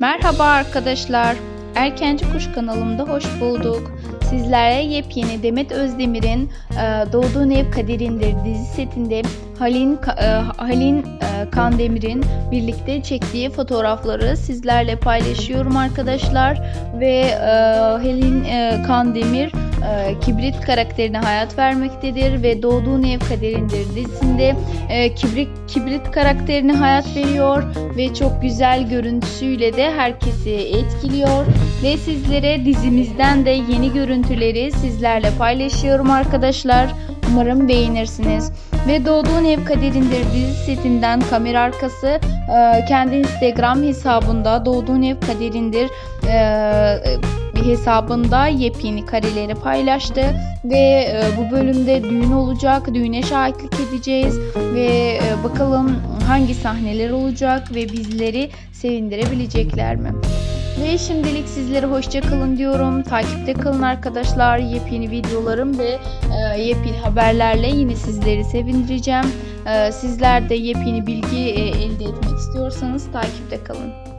Merhaba arkadaşlar. Erkenci Kuş kanalımda hoş bulduk. Sizlere yepyeni Demet Özdemir'in e, Doğduğun Ev Kaderindir dizi setinde Halin e, Halin e, Kandemir'in birlikte çektiği fotoğrafları sizlerle paylaşıyorum arkadaşlar ve Halin Kandemir e, Kibrit karakterine hayat vermektedir ve Doğduğun Ev Kaderindir dizisinde e, Kibrit Kibrit karakterine hayat veriyor ve çok güzel görüntüsüyle de herkesi etkiliyor ve sizlere dizimizden de yeni görüntüleri sizlerle paylaşıyorum arkadaşlar. Umarım beğenirsiniz. Ve Doğduğun Ev Kaderindir dizi setinden kamera arkası e, kendi Instagram hesabında Doğduğun Ev Kaderindir e, hesabında yepyeni kareleri paylaştı ve e, bu bölümde düğün olacak, düğüne şahitlik edeceğiz ve e, bakalım hangi sahneler olacak ve bizleri sevindirebilecekler mi? Ve şimdilik sizlere hoşça kalın diyorum. Takipte kalın arkadaşlar. Yepyeni videolarım ve e, yepyeni haberlerle yine sizleri sevindireceğim. E, sizler de yepyeni bilgi e, elde etmek istiyorsanız takipte kalın.